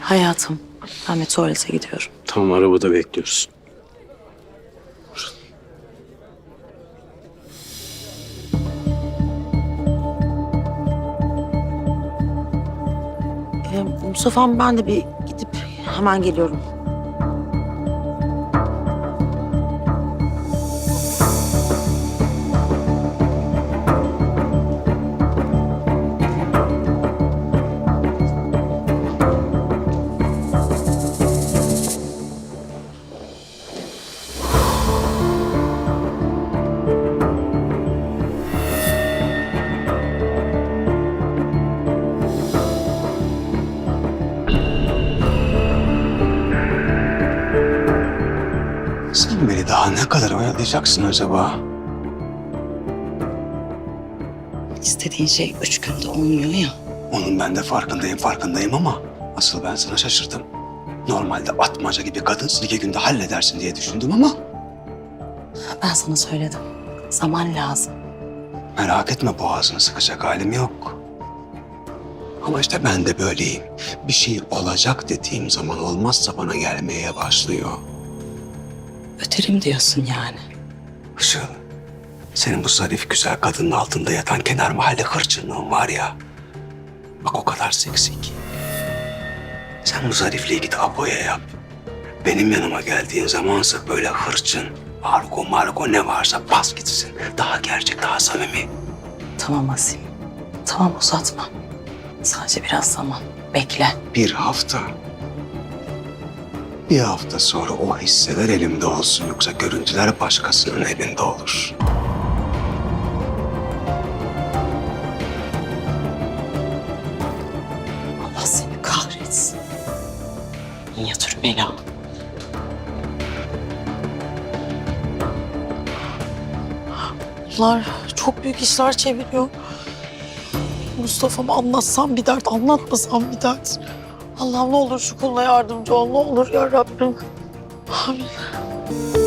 Hayatım, ben tuvalete gidiyorum. Tamam arabada bekliyoruz. Ee, Mustafa'm ben de bir gidip hemen geliyorum. Beni daha ne kadar oyalayacaksın acaba? İstediğin şey üç günde olmuyor ya. Onun ben de farkındayım farkındayım ama asıl ben sana şaşırdım. Normalde atmaca gibi kadınsın iki günde halledersin diye düşündüm ama Ben sana söyledim. Zaman lazım. merak etme boğazını sıkacak halim yok. Ama işte ben de böyleyim. Bir şey olacak dediğim zaman olmazsa bana gelmeye başlıyor. Öterim diyorsun yani. Işıl, senin bu zarif güzel kadının altında yatan kenar mahalle hırçınlığın var ya. Bak o kadar seksi ki. Sen bu zarifliği git aboya yap. Benim yanıma geldiğin zamansa böyle hırçın, argo margo ne varsa bas gitsin. Daha gerçek, daha samimi. Tamam Asim. Tamam uzatma. Sadece biraz zaman. Bekle. Bir hafta. Bir hafta sonra o hisseler elimde olsun yoksa görüntüler başkasının elinde olur. Allah seni kahretsin. Minyatür bela. Bunlar çok büyük işler çeviriyor. Mustafa'ma anlatsam bir dert, anlatmasam bir dert. Allah'ım ne olur şu kuluna yardımcı ol, ne olur ya Rabbim. Amin.